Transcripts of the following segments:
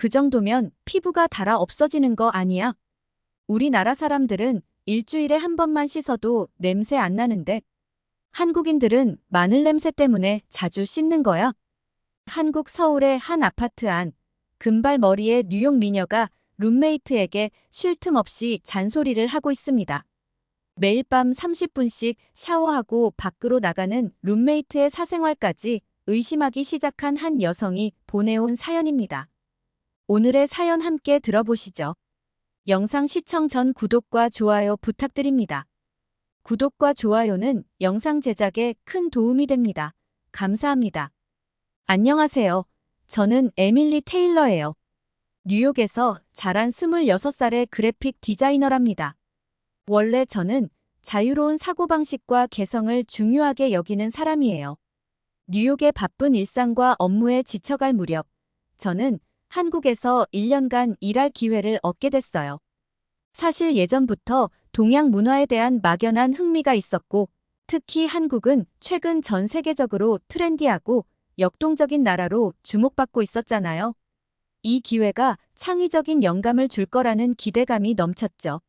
그 정도면 피부가 달아 없어지는 거 아니야? 우리나라 사람들은 일주일에 한 번만 씻어도 냄새 안 나는데 한국인들은 마늘 냄새 때문에 자주 씻는 거야. 한국 서울의 한 아파트 안 금발 머리의 뉴욕 미녀가 룸메이트에게 쉴 틈 없이 잔소리를 하고 있습니다. 매일 밤 30분씩 샤워하고 밖으로 나가는 룸메이트의 사생활까지 의심하기 시작한 한 여성이 보내온 사연입니다. 오늘의 사연 함께 들어보시죠. 영상 시청 전 구독과 좋아요 부탁드립니다. 구독과 좋아요는 영상 제작에 큰 도움이 됩니다. 감사합니다. 안녕하세요. 저는 에밀리 테일러예요. 뉴욕에서 자란 26살의 그래픽 디자이너랍니다. 원래 저는 자유로운 사고방식과 개성을 중요하게 여기는 사람이에요. 뉴욕의 바쁜 일상과 업무에 지쳐갈 무렵, 저는 한국에서 1년간 일할 기회를 얻게 됐어요. 사실 예전부터 동양 문화에 대한 막연한 흥미가 있었고, 특히 한국은 최근 전 세계적으로 트렌디하고 역동적인 나라로 주목받고 있었잖아요. 이 기회가 창의적인 영감을 줄 거라는 기대감이 넘쳤죠.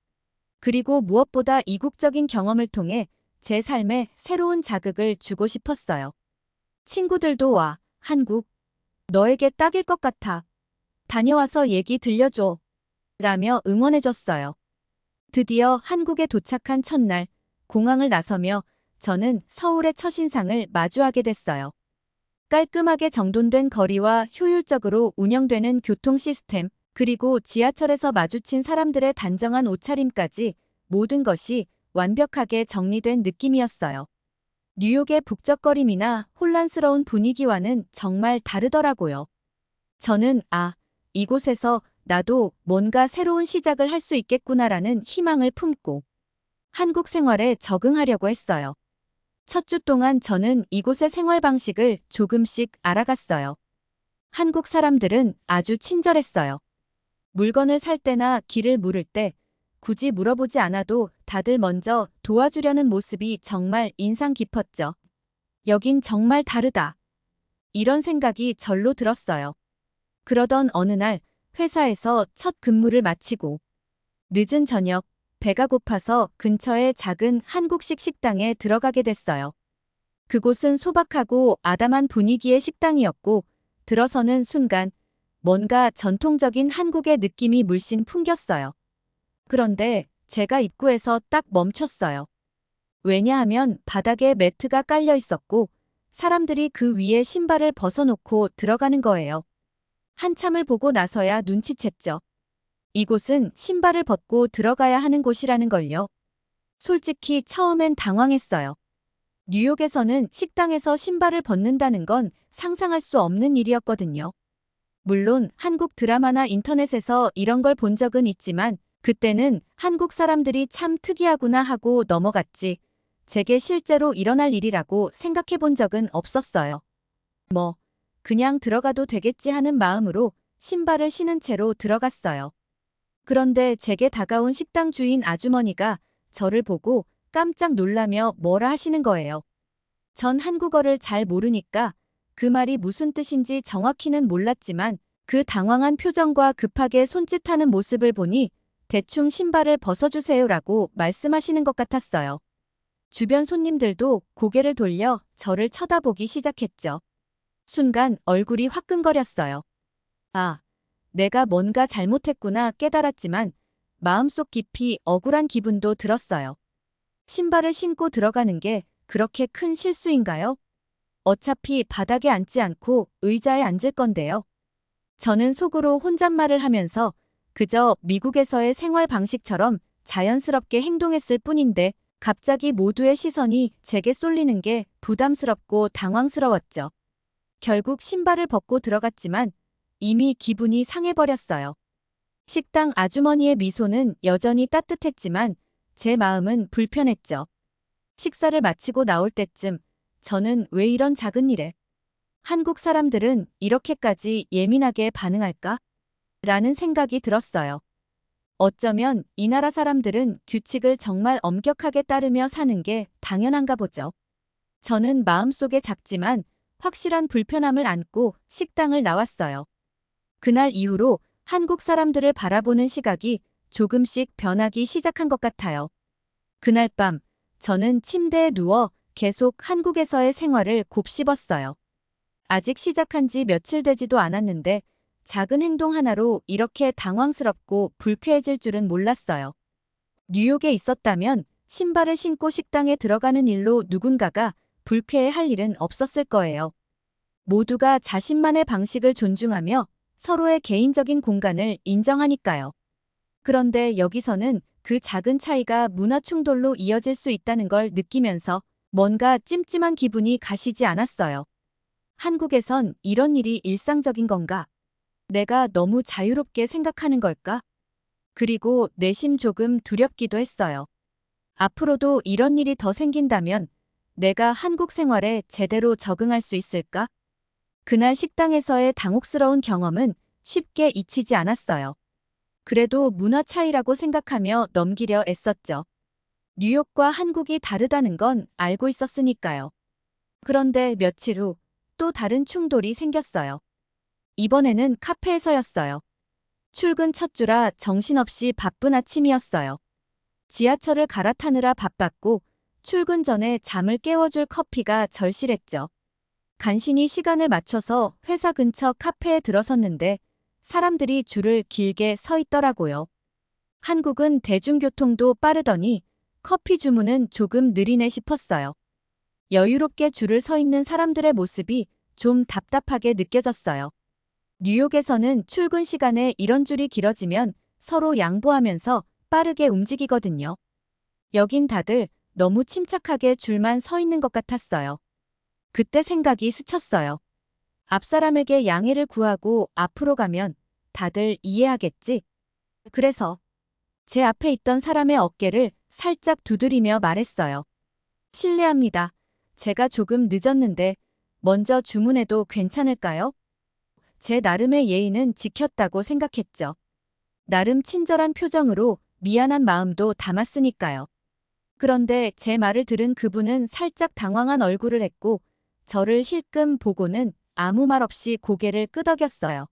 그리고 무엇보다 이국적인 경험을 통해 제 삶에 새로운 자극을 주고 싶었어요. 친구들도 와, 한국. 너에게 딱일 것 같아. 다녀와서 얘기 들려줘. 라며 응원해줬어요. 드디어 한국에 도착한 첫날, 공항을 나서며 저는 서울의 첫인상을 마주하게 됐어요. 깔끔하게 정돈된 거리와 효율적으로 운영되는 교통 시스템, 그리고 지하철에서 마주친 사람들의 단정한 옷차림까지 모든 것이 완벽하게 정리된 느낌이었어요. 뉴욕의 북적거림이나 혼란스러운 분위기와는 정말 다르더라고요. 저는 아, 이곳에서 나도 뭔가 새로운 시작을 할 수 있겠구나라는 희망을 품고 한국 생활에 적응하려고 했어요. 첫 주 동안 저는 이곳의 생활 방식을 조금씩 알아갔어요. 한국 사람들은 아주 친절했어요. 물건을 살 때나 길을 물을 때 굳이 물어보지 않아도 다들 먼저 도와주려는 모습이 정말 인상 깊었죠. 여긴 정말 다르다. 이런 생각이 절로 들었어요. 그러던 어느 날 회사에서 첫 근무를 마치고 늦은 저녁 배가 고파서 근처의 작은 한국식 식당에 들어가게 됐어요. 그곳은 소박하고 아담한 분위기의 식당이었고 들어서는 순간 뭔가 전통적인 한국의 느낌이 물씬 풍겼어요. 그런데 제가 입구에서 딱 멈췄어요. 왜냐하면 바닥에 매트가 깔려 있었고 사람들이 그 위에 신발을 벗어놓고 들어가는 거예요. 한참을 보고 나서야 눈치챘죠. 이곳은 신발을 벗고 들어가야 하는 곳이라는 걸요. 솔직히 처음엔 당황했어요. 뉴욕에서는 식당에서 신발을 벗는다는 건 상상할 수 없는 일이었거든요. 물론 한국 드라마나 인터넷에서 이런 걸 본 적은 있지만 그때는 한국 사람들이 참 특이하구나 하고 넘어갔지. 제게 실제로 일어날 일이라고 생각해 본 적은 없었어요. 뭐, 그냥 들어가도 되겠지 하는 마음으로 신발을 신은 채로 들어갔어요. 그런데 제게 다가온 식당 주인 아주머니가 저를 보고 깜짝 놀라며 뭐라 하시는 거예요. 전 한국어를 잘 모르니까 그 말이 무슨 뜻인지 정확히는 몰랐지만 그 당황한 표정과 급하게 손짓하는 모습을 보니 대충 신발을 벗어주세요라고 말씀하시는 것 같았어요. 주변 손님들도 고개를 돌려 저를 쳐다보기 시작했죠. 순간 얼굴이 화끈거렸어요. 아, 내가 뭔가 잘못했구나 깨달았지만 마음속 깊이 억울한 기분도 들었어요. 신발을 신고 들어가는 게 그렇게 큰 실수인가요? 어차피 바닥에 앉지 않고 의자에 앉을 건데요. 저는 속으로 혼잣말을 하면서 그저 미국에서의 생활 방식처럼 자연스럽게 행동했을 뿐인데 갑자기 모두의 시선이 제게 쏠리는 게 부담스럽고 당황스러웠죠. 결국 신발을 벗고 들어갔지만 이미 기분이 상해버렸어요. 식당 아주머니의 미소는 여전히 따뜻했지만 제 마음은 불편했죠. 식사를 마치고 나올 때쯤 저는 왜 이런 작은 일에 한국 사람들은 이렇게까지 예민하게 반응할까? 라는 생각이 들었어요. 어쩌면 이 나라 사람들은 규칙을 정말 엄격하게 따르며 사는 게 당연한가 보죠. 저는 마음속에 작지만 확실한 불편함을 안고 식당을 나왔어요. 그날 이후로 한국 사람들을 바라보는 시각이 조금씩 변하기 시작한 것 같아요. 그날 밤, 저는 침대에 누워 계속 한국에서의 생활을 곱씹었어요. 아직 시작한 지 며칠 되지도 않았는데 작은 행동 하나로 이렇게 당황스럽고 불쾌해질 줄은 몰랐어요. 뉴욕에 있었다면 신발을 신고 식당에 들어가는 일로 누군가가 불쾌해 할 일은 없었을 거예요. 모두가 자신만의 방식을 존중하며 서로의 개인적인 공간을 인정하니까요. 그런데 여기서는 그 작은 차이가 문화 충돌로 이어질 수 있다는 걸 느끼면서 뭔가 찜찜한 기분이 가시지 않았어요. 한국에선 이런 일이 일상적인 건가? 내가 너무 자유롭게 생각하는 걸까? 그리고 내심 조금 두렵기도 했어요. 앞으로도 이런 일이 더 생긴다면 내가 한국 생활에 제대로 적응할 수 있을까? 그날 식당에서의 당혹스러운 경험은 쉽게 잊히지 않았어요. 그래도 문화 차이라고 생각하며 넘기려 애썼죠. 뉴욕과 한국이 다르다는 건 알고 있었으니까요. 그런데 며칠 후 또 다른 충돌이 생겼어요. 이번에는 카페에서였어요. 출근 첫 주라 정신없이 바쁜 아침이었어요. 지하철을 갈아타느라 바빴고 출근 전에 잠을 깨워줄 커피가 절실했죠. 간신히 시간을 맞춰서 회사 근처 카페에 들어섰는데 사람들이 줄을 길게 서 있더라고요. 한국은 대중교통도 빠르더니 커피 주문은 조금 느리네 싶었어요. 여유롭게 줄을 서 있는 사람들의 모습이 좀 답답하게 느껴졌어요. 뉴욕에서는 출근 시간에 이런 줄이 길어지면 서로 양보하면서 빠르게 움직이거든요. 여긴 다들 너무 침착하게 줄만 서 있는 것 같았어요. 그때 생각이 스쳤어요. 앞사람에게 양해를 구하고 앞으로 가면 다들 이해하겠지? 그래서 제 앞에 있던 사람의 어깨를 살짝 두드리며 말했어요. 실례합니다. 제가 조금 늦었는데 먼저 주문해도 괜찮을까요? 제 나름의 예의는 지켰다고 생각했죠. 나름 친절한 표정으로 미안한 마음도 담았으니까요. 그런데 제 말을 들은 그분은 살짝 당황한 얼굴을 했고 저를 힐끔 보고는 아무 말 없이 고개를 끄덕였어요.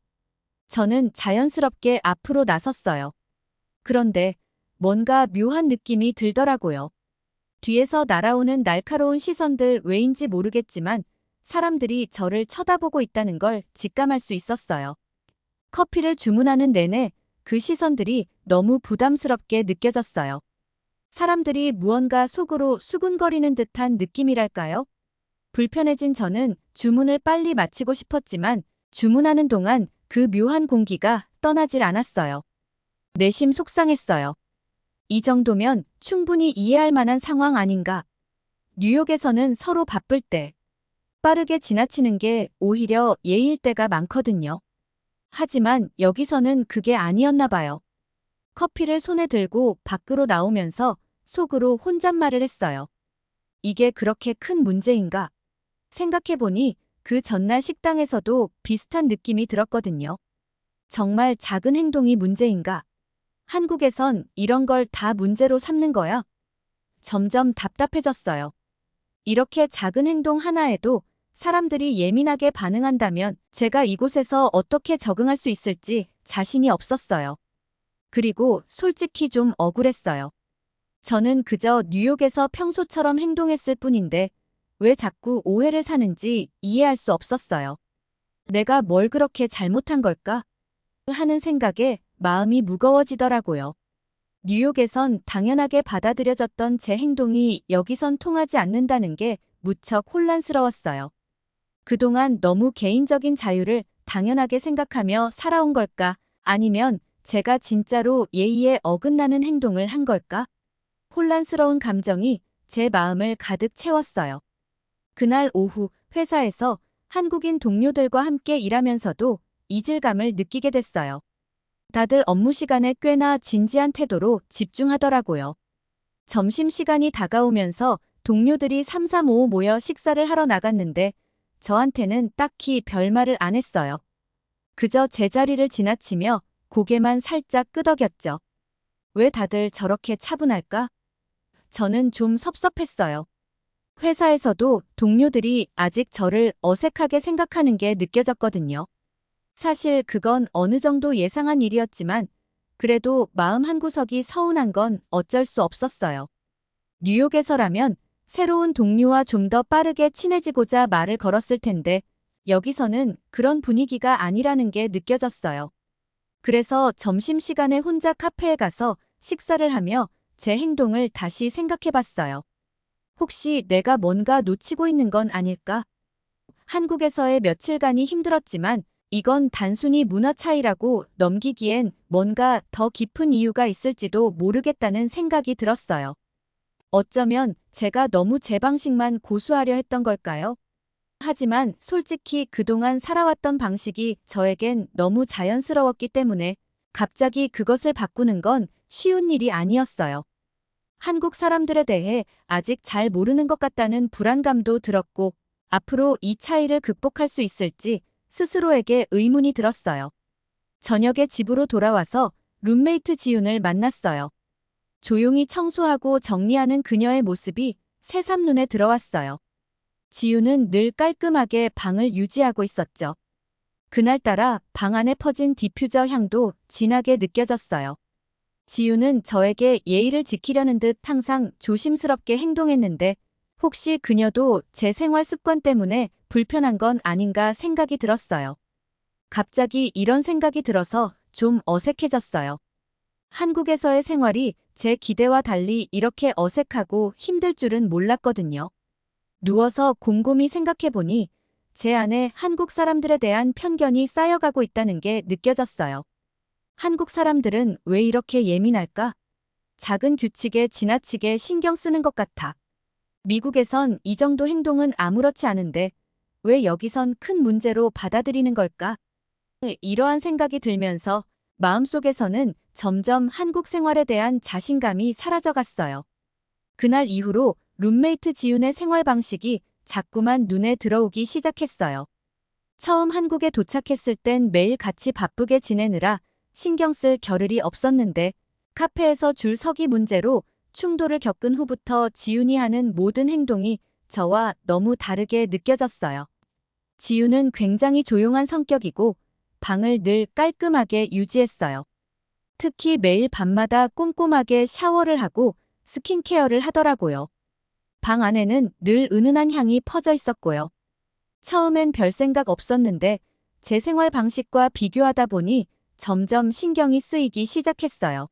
저는 자연스럽게 앞으로 나섰어요. 그런데 뭔가 묘한 느낌이 들더라고요. 뒤에서 날아오는 날카로운 시선들 왜인지 모르겠지만 사람들이 저를 쳐다보고 있다는 걸 직감할 수 있었어요. 커피를 주문하는 내내 그 시선들이 너무 부담스럽게 느껴졌어요. 사람들이 무언가 속으로 수군거리는 듯한 느낌이랄까요? 불편해진 저는 주문을 빨리 마치고 싶었지만 주문하는 동안 그 묘한 공기가 떠나질 않았어요. 내심 속상했어요. 이 정도면 충분히 이해할 만한 상황 아닌가. 뉴욕에서는 서로 바쁠 때 빠르게 지나치는 게 오히려 예일 때가 많거든요. 하지만 여기서는 그게 아니었나 봐요. 커피를 손에 들고 밖으로 나오면서 속으로 혼잣말을 했어요. 이게 그렇게 큰 문제인가? 생각해보니 그 전날 식당에서도 비슷한 느낌이 들었거든요. 정말 작은 행동이 문제인가? 한국에선 이런 걸 다 문제로 삼는 거야? 점점 답답해졌어요. 이렇게 작은 행동 하나에도 사람들이 예민하게 반응한다면 제가 이곳에서 어떻게 적응할 수 있을지 자신이 없었어요. 그리고 솔직히 좀 억울했어요. 저는 그저 뉴욕에서 평소처럼 행동했을 뿐인데 왜 자꾸 오해를 사는지 이해할 수 없었어요. 내가 뭘 그렇게 잘못한 걸까? 하는 생각에 마음이 무거워지더라고요. 뉴욕에선 당연하게 받아들여졌던 제 행동이 여기선 통하지 않는다는 게 무척 혼란스러웠어요. 그동안 너무 개인적인 자유를 당연하게 생각하며 살아온 걸까? 아니면 제가 진짜로 예의에 어긋나는 행동을 한 걸까? 혼란스러운 감정이 제 마음을 가득 채웠어요. 그날 오후 회사에서 한국인 동료들과 함께 일하면서도 이질감을 느끼게 됐어요. 다들 업무 시간에 꽤나 진지한 태도로 집중하더라고요. 점심시간이 다가오면서 동료들이 335 모여 식사를 하러 나갔는데 저한테는 딱히 별말을 안 했어요. 그저 제자리를 지나치며 고개만 살짝 끄덕였죠. 왜 다들 저렇게 차분할까? 저는 좀 섭섭했어요. 회사에서도 동료들이 아직 저를 어색하게 생각하는 게 느껴졌거든요. 사실 그건 어느 정도 예상한 일이었지만 그래도 마음 한구석이 서운한 건 어쩔 수 없었어요. 뉴욕에서라면 새로운 동료와 좀 더 빠르게 친해지고자 말을 걸었을 텐데 여기서는 그런 분위기가 아니라는 게 느껴졌어요. 그래서 점심시간에 혼자 카페에 가서 식사를 하며 제 행동을 다시 생각해 봤어요. 혹시 내가 뭔가 놓치고 있는 건 아닐까? 한국에서의 며칠간이 힘들었지만 이건 단순히 문화 차이라고 넘기기엔 뭔가 더 깊은 이유가 있을지도 모르겠다는 생각이 들었어요. 어쩌면 제가 너무 제 방식만 고수하려 했던 걸까요? 하지만 솔직히 그동안 살아왔던 방식이 저에겐 너무 자연스러웠기 때문에 갑자기 그것을 바꾸는 건 쉬운 일이 아니었어요. 한국 사람들에 대해 아직 잘 모르는 것 같다는 불안감도 들었고 앞으로 이 차이를 극복할 수 있을지 스스로에게 의문이 들었어요. 저녁에 집으로 돌아와서 룸메이트 지윤을 만났어요. 조용히 청소하고 정리하는 그녀의 모습이 새삼 눈에 들어왔어요. 지윤은 늘 깔끔하게 방을 유지하고 있었죠. 그날따라 방 안에 퍼진 디퓨저 향도 진하게 느껴졌어요. 지윤은 저에게 예의를 지키려는 듯 항상 조심스럽게 행동했는데 혹시 그녀도 제 생활 습관 때문에 불편한 건 아닌가 생각이 들었어요. 갑자기 이런 생각이 들어서 좀 어색해졌어요. 한국에서의 생활이 제 기대와 달리 이렇게 어색하고 힘들 줄은 몰랐거든요. 누워서 곰곰이 생각해보니 제 안에 한국 사람들에 대한 편견이 쌓여가고 있다는 게 느껴졌어요. 한국 사람들은 왜 이렇게 예민할까? 작은 규칙에 지나치게 신경 쓰는 것 같아. 미국에선 이 정도 행동은 아무렇지 않은데 왜 여기선 큰 문제로 받아들이는 걸까? 이러한 생각이 들면서 마음속에서는 점점 한국 생활에 대한 자신감이 사라져갔어요. 그날 이후로 룸메이트 지윤의 생활 방식이 자꾸만 눈에 들어오기 시작했어요. 처음 한국에 도착했을 땐 매일 같이 바쁘게 지내느라 신경 쓸 겨를이 없었는데 카페에서 줄 서기 문제로 충돌을 겪은 후부터 지윤이 하는 모든 행동이 저와 너무 다르게 느껴졌어요. 지윤은 굉장히 조용한 성격이고 방을 늘 깔끔하게 유지했어요. 특히 매일 밤마다 꼼꼼하게 샤워를 하고 스킨케어를 하더라고요. 방 안에는 늘 은은한 향이 퍼져 있었고요. 처음엔 별 생각 없었는데 제 생활 방식과 비교하다 보니 점점 신경이 쓰이기 시작했어요.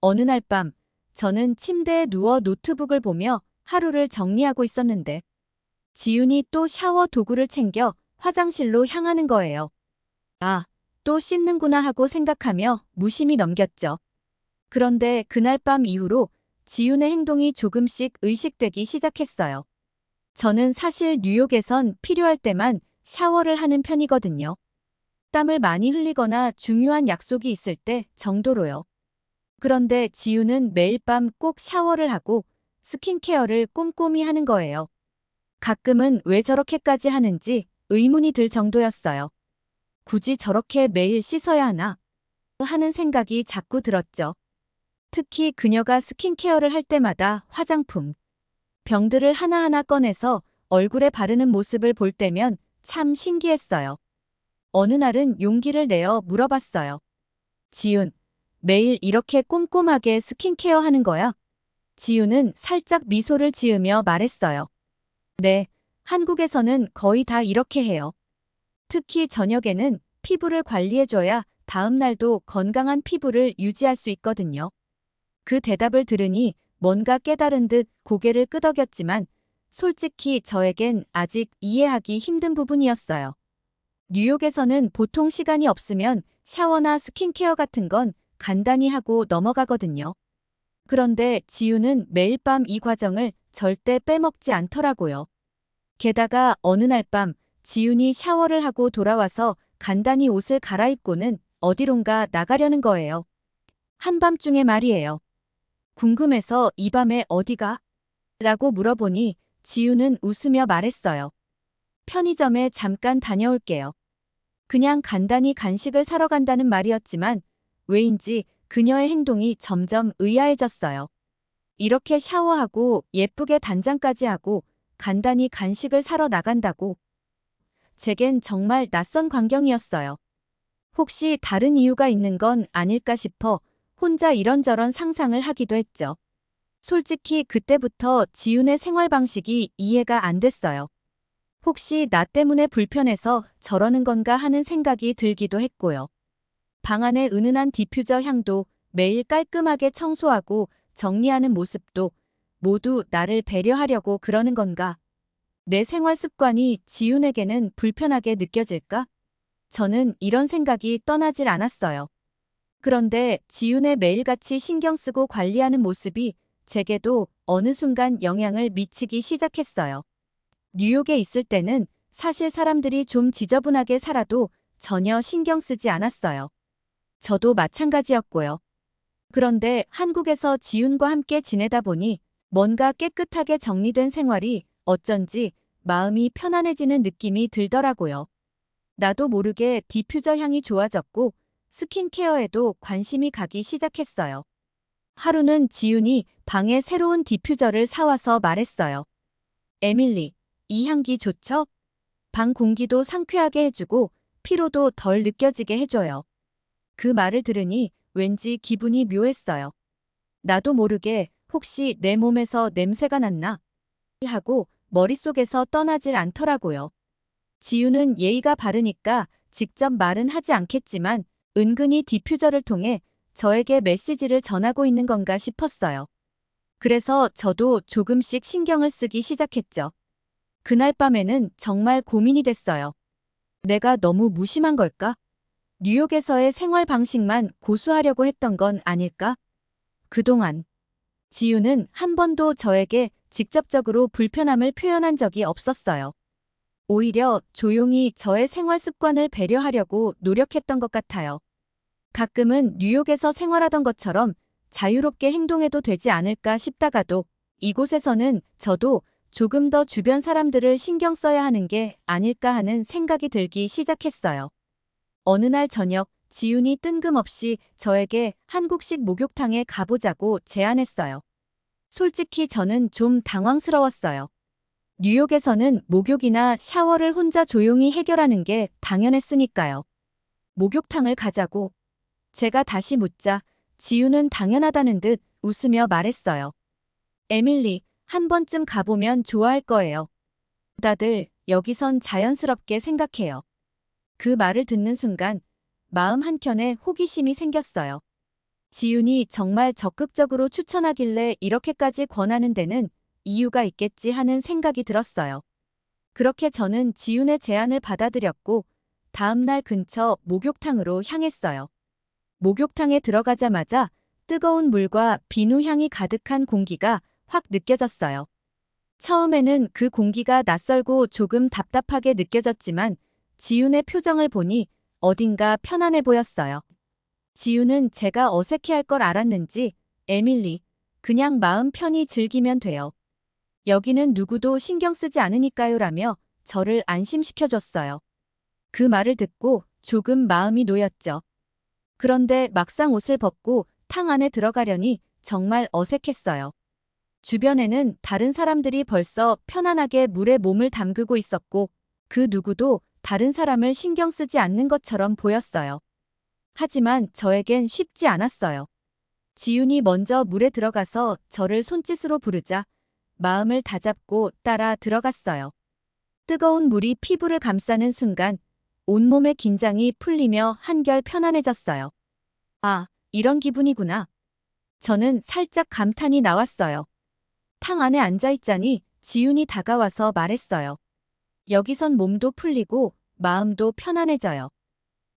어느 날 밤, 저는 침대에 누워 노트북을 보며 하루를 정리하고 있었는데 지윤이 또 샤워 도구를 챙겨 화장실로 향하는 거예요. 아, 또 씻는구나 하고 생각하며 무심히 넘겼죠. 그런데 그날 밤 이후로 지윤의 행동이 조금씩 의식되기 시작했어요. 저는 사실 뉴욕에선 필요할 때만 샤워를 하는 편이거든요. 땀을 많이 흘리거나 중요한 약속이 있을 때 정도로요. 그런데 지윤은 매일 밤 꼭 샤워를 하고 스킨케어를 꼼꼼히 하는 거예요. 가끔은 왜 저렇게까지 하는지 의문이 들 정도였어요. 굳이 저렇게 매일 씻어야 하나? 하는 생각이 자꾸 들었죠. 특히 그녀가 스킨케어를 할 때마다 화장품, 병들을 하나하나 꺼내서 얼굴에 바르는 모습을 볼 때면 참 신기했어요. 어느 날은 용기를 내어 물어봤어요. 지윤, 매일 이렇게 꼼꼼하게 스킨케어 하는 거야? 지윤은 살짝 미소를 지으며 말했어요. 네, 한국에서는 거의 다 이렇게 해요. 특히 저녁에는 피부를 관리해줘야 다음 날도 건강한 피부를 유지할 수 있거든요. 그 대답을 들으니 뭔가 깨달은 듯 고개를 끄덕였지만 솔직히 저에겐 아직 이해하기 힘든 부분이었어요. 뉴욕에서는 보통 시간이 없으면 샤워나 스킨케어 같은 건 간단히 하고 넘어가거든요. 그런데 지우는 매일 밤 이 과정을 절대 빼먹지 않더라고요. 게다가 어느 날 밤 지윤이 샤워를 하고 돌아와서 간단히 옷을 갈아입고는 어디론가 나가려는 거예요. 한밤중에 말이에요. 궁금해서 이 밤에 어디가? 라고 물어보니 지우는 웃으며 말했어요. 편의점에 잠깐 다녀올게요. 그냥 간단히 간식을 사러 간다는 말이었지만 왜인지 그녀의 행동이 점점 의아해졌어요. 이렇게 샤워하고 예쁘게 단장까지 하고 간단히 간식을 사러 나간다고. 제겐 정말 낯선 광경이었어요. 혹시 다른 이유가 있는 건 아닐까 싶어 혼자 이런저런 상상을 하기도 했죠. 솔직히 그때부터 지윤의 생활 방식이 이해가 안 됐어요. 혹시 나 때문에 불편해서 저러는 건가 하는 생각이 들기도 했고요. 방 안의 은은한 디퓨저 향도 매일 깔끔하게 청소하고 정리하는 모습도 모두 나를 배려하려고 그러는 건가? 내 생활 습관이 지윤에게는 불편하게 느껴질까? 저는 이런 생각이 떠나질 않았어요. 그런데 지윤의 매일같이 신경 쓰고 관리하는 모습이 제게도 어느 순간 영향을 미치기 시작했어요. 뉴욕에 있을 때는 사실 사람들이 좀 지저분하게 살아도 전혀 신경 쓰지 않았어요. 저도 마찬가지였고요. 그런데 한국에서 지윤과 함께 지내다 보니 뭔가 깨끗하게 정리된 생활이 어쩐지 마음이 편안해지는 느낌이 들더라고요. 나도 모르게 디퓨저 향이 좋아졌고 스킨케어에도 관심이 가기 시작했어요. 하루는 지윤이 방에 새로운 디퓨저를 사와서 말했어요. 에밀리, 이 향기 좋죠? 방 공기도 상쾌하게 해주고 피로도 덜 느껴지게 해줘요. 그 말을 들으니 왠지 기분이 묘했어요. 나도 모르게 혹시 내 몸에서 냄새가 났나? 하고 머릿속에서 떠나질 않더라고요. 지유는 예의가 바르니까 직접 말은 하지 않겠지만 은근히 디퓨저를 통해 저에게 메시지를 전하고 있는 건가 싶었어요. 그래서 저도 조금씩 신경을 쓰기 시작했죠. 그날 밤에는 정말 고민이 됐어요. 내가 너무 무심한 걸까? 뉴욕에서의 생활 방식만 고수하려고 했던 건 아닐까? 그동안 지유는 한 번도 저에게 직접적으로 불편함을 표현한 적이 없었어요. 오히려 조용히 저의 생활 습관을 배려하려고 노력했던 것 같아요. 가끔은 뉴욕에서 생활하던 것처럼 자유롭게 행동해도 되지 않을까 싶다가도 이곳에서는 저도 조금 더 주변 사람들을 신경 써야 하는 게 아닐까 하는 생각이 들기 시작했어요. 어느 날 저녁 지윤이 뜬금없이 저에게 한국식 목욕탕에 가보자고 제안했어요. 솔직히 저는 좀 당황스러웠어요. 뉴욕에서는 목욕이나 샤워를 혼자 조용히 해결하는 게 당연했으니까요. 목욕탕을 가자고. 제가 다시 묻자 지유는 당연하다는 듯 웃으며 말했어요. 에밀리, 한 번쯤 가보면 좋아할 거예요. 다들 여기선 자연스럽게 생각해요. 그 말을 듣는 순간 마음 한켠에 호기심이 생겼어요. 지윤이 정말 적극적으로 추천하길래 이렇게까지 권하는 데는 이유가 있겠지 하는 생각이 들었어요. 그렇게 저는 지윤의 제안을 받아들였고 다음날 근처 목욕탕으로 향했어요. 목욕탕에 들어가자마자 뜨거운 물과 비누 향이 가득한 공기가 확 느껴졌어요. 처음에는 그 공기가 낯설고 조금 답답하게 느껴졌지만 지윤의 표정을 보니 어딘가 편안해 보였어요. 지윤은 제가 어색해할 걸 알았는지 에밀리, 그냥 마음 편히 즐기면 돼요. 여기는 누구도 신경 쓰지 않으니까요 라며 저를 안심시켜줬어요. 그 말을 듣고 조금 마음이 놓였죠. 그런데 막상 옷을 벗고 탕 안에 들어가려니 정말 어색했어요. 주변에는 다른 사람들이 벌써 편안하게 물에 몸을 담그고 있었고 그 누구도 다른 사람을 신경 쓰지 않는 것처럼 보였어요. 하지만 저에겐 쉽지 않았어요. 지윤이 먼저 물에 들어가서 저를 손짓으로 부르자 마음을 다잡고 따라 들어갔어요. 뜨거운 물이 피부를 감싸는 순간 온몸의 긴장이 풀리며 한결 편안해졌어요. 아, 이런 기분이구나. 저는 살짝 감탄이 나왔어요. 탕 안에 앉아있자니 지윤이 다가와서 말했어요. 여기선 몸도 풀리고 마음도 편안해져요.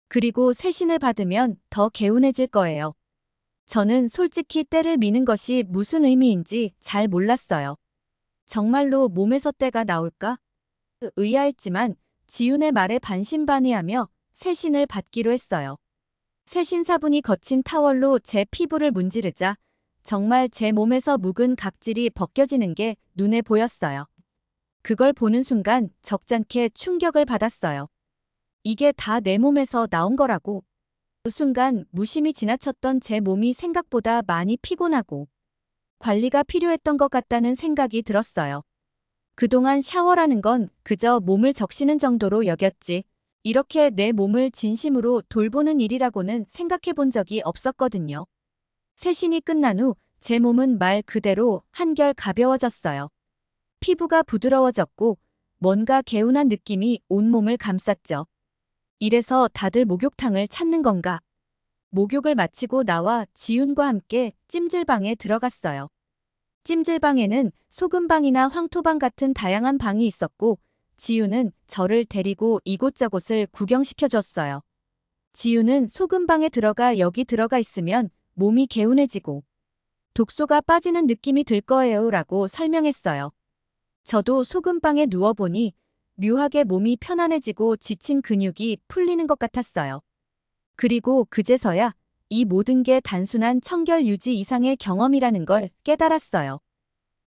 그리고 세신을 받으면 더 개운해질 거예요. 저는 솔직히 때를 미는 것이 무슨 의미인지 잘 몰랐어요. 정말로 몸에서 때가 나올까? 의아했지만 지윤의 말에 반신반의하며 세신을 받기로 했어요. 세신사분이 거친 타월로 제 피부를 문지르자 정말 제 몸에서 묵은 각질이 벗겨지는 게 눈에 보였어요. 그걸 보는 순간 적잖게 충격을 받았어요. 이게 다 내 몸에서 나온 거라고. 그 순간 무심히 지나쳤던 제 몸이 생각보다 많이 피곤하고 관리가 필요했던 것 같다는 생각이 들었어요. 그동안 샤워라는 건 그저 몸을 적시는 정도로 여겼지 이렇게 내 몸을 진심으로 돌보는 일이라고는 생각해 본 적이 없었거든요. 세신이 끝난 후 제 몸은 말 그대로 한결 가벼워졌어요. 피부가 부드러워졌고 뭔가 개운한 느낌이 온몸을 감쌌죠. 이래서 다들 목욕탕을 찾는 건가? 목욕을 마치고 나와 지윤과 함께 찜질방에 들어갔어요. 찜질방에는 소금방이나 황토방 같은 다양한 방이 있었고 지윤은 저를 데리고 이곳저곳을 구경시켜줬어요. 지윤은 소금방에 들어가 여기 들어가 있으면 몸이 개운해지고 독소가 빠지는 느낌이 들 거예요 라고 설명했어요. 저도 소금방에 누워보니 묘하게 몸이 편안해지고 지친 근육이 풀리는 것 같았어요. 그리고 그제서야 이 모든 게 단순한 청결 유지 이상의 경험이라는 걸 깨달았어요.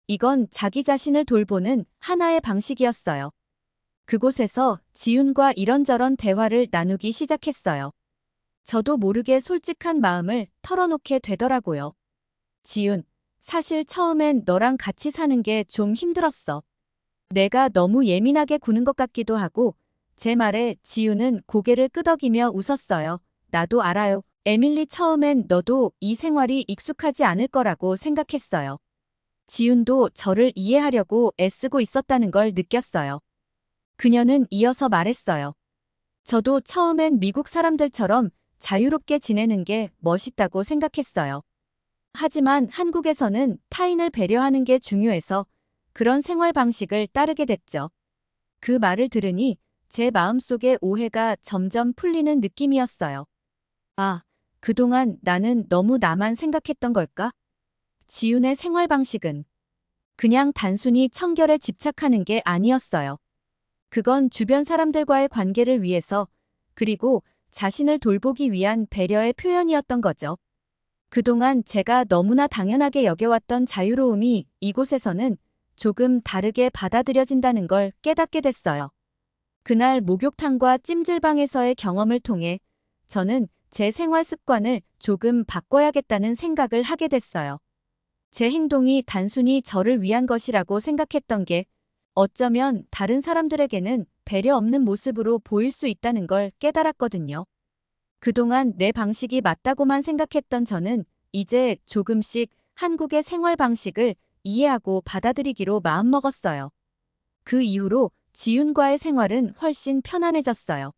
이건 자기 자신을 돌보는 하나의 방식이었어요. 그곳에서 지윤과 이런저런 대화를 나누기 시작했어요. 저도 모르게 솔직한 마음을 털어놓게 되더라고요. 지윤, 사실 처음엔 너랑 같이 사는 게 좀 힘들었어. 내가 너무 예민하게 구는 것 같기도 하고, 제 말에 지윤은 고개를 끄덕이며 웃었어요. 나도 알아요. 에밀리 처음엔 너도 이 생활이 익숙하지 않을 거라고 생각했어요. 지윤도 저를 이해하려고 애쓰고 있었다는 걸 느꼈어요. 그녀는 이어서 말했어요. 저도 처음엔 미국 사람들처럼 자유롭게 지내는 게 멋있다고 생각했어요. 하지만 한국에서는 타인을 배려하는 게 중요해서 그런 생활 방식을 따르게 됐죠. 그 말을 들으니 제 마음속의 오해가 점점 풀리는 느낌이었어요. 아, 그동안 나는 너무 나만 생각했던 걸까? 지윤의 생활 방식은 그냥 단순히 청결에 집착하는 게 아니었어요. 그건 주변 사람들과의 관계를 위해서 그리고 자신을 돌보기 위한 배려의 표현이었던 거죠. 그동안 제가 너무나 당연하게 여겨왔던 자유로움이 이곳에서는 조금 다르게 받아들여진다는 걸 깨닫게 됐어요. 그날 목욕탕과 찜질방에서의 경험을 통해 저는 제 생활 습관을 조금 바꿔야겠다는 생각을 하게 됐어요. 제 행동이 단순히 저를 위한 것이라고 생각했던 게 어쩌면 다른 사람들에게는 배려 없는 모습으로 보일 수 있다는 걸 깨달았거든요. 그동안 내 방식이 맞다고만 생각했던 저는 이제 조금씩 한국의 생활 방식을 이해하고 받아들이기로 마음먹었어요. 그 이후로 지윤과의 생활은 훨씬 편안해졌어요.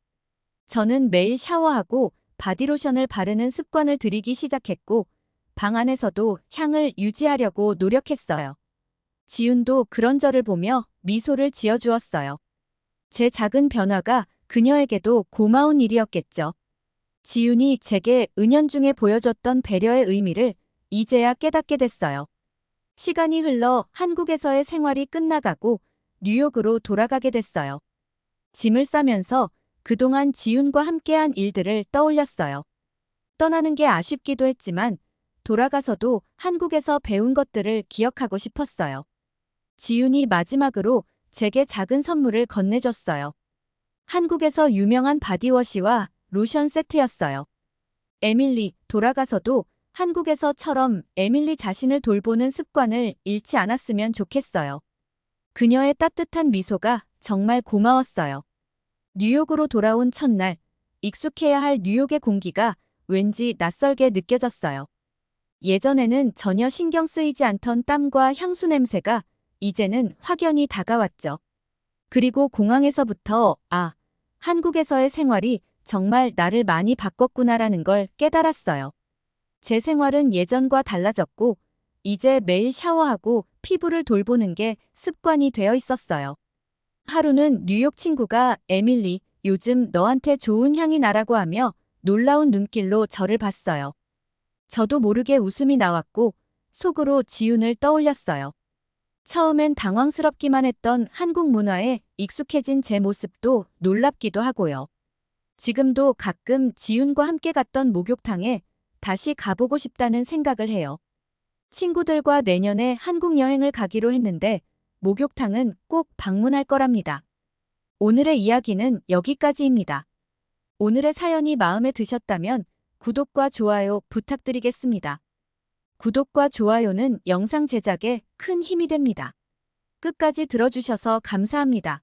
저는 매일 샤워하고 바디로션을 바르는 습관을 들이기 시작했고 방 안에서도 향을 유지하려고 노력했어요. 지윤도 그런 저를 보며 미소를 지어주었어요. 제 작은 변화가 그녀에게도 고마운 일이었겠죠. 지윤이 제게 은연중에 보여줬던 배려의 의미를 이제야 깨닫게 됐어요. 시간이 흘러 한국에서의 생활이 끝나가고 뉴욕으로 돌아가게 됐어요. 짐을 싸면서 그동안 지윤과 함께한 일들을 떠올렸어요. 떠나는 게 아쉽기도 했지만 돌아가서도 한국에서 배운 것들을 기억하고 싶었어요. 지윤이 마지막으로 제게 작은 선물을 건네줬어요. 한국에서 유명한 바디워시와 로션 세트였어요. 에밀리, 돌아가서도 한국에서처럼 에밀리 자신을 돌보는 습관을 잃지 않았으면 좋겠어요. 그녀의 따뜻한 미소가 정말 고마웠어요. 뉴욕으로 돌아온 첫날, 익숙해야 할 뉴욕의 공기가 왠지 낯설게 느껴졌어요. 예전에는 전혀 신경 쓰이지 않던 땀과 향수 냄새가 이제는 확연히 다가왔죠. 그리고 공항에서부터 아, 한국에서의 생활이 정말 나를 많이 바꿨구나라는 걸 깨달았어요. 제 생활은 예전과 달라졌고 이제 매일 샤워하고 피부를 돌보는 게 습관이 되어 있었어요. 하루는 뉴욕 친구가 에밀리, 요즘 너한테 좋은 향이 나라고 하며 놀라운 눈길로 저를 봤어요. 저도 모르게 웃음이 나왔고 속으로 지윤을 떠올렸어요. 처음엔 당황스럽기만 했던 한국 문화에 익숙해진 제 모습도 놀랍기도 하고요. 지금도 가끔 지윤과 함께 갔던 목욕탕에 다시 가보고 싶다는 생각을 해요. 친구들과 내년에 한국 여행을 가기로 했는데 목욕탕은 꼭 방문할 거랍니다. 오늘의 이야기는 여기까지입니다. 오늘의 사연이 마음에 드셨다면 구독과 좋아요 부탁드리겠습니다. 구독과 좋아요는 영상 제작에 큰 힘이 됩니다. 끝까지 들어주셔서 감사합니다.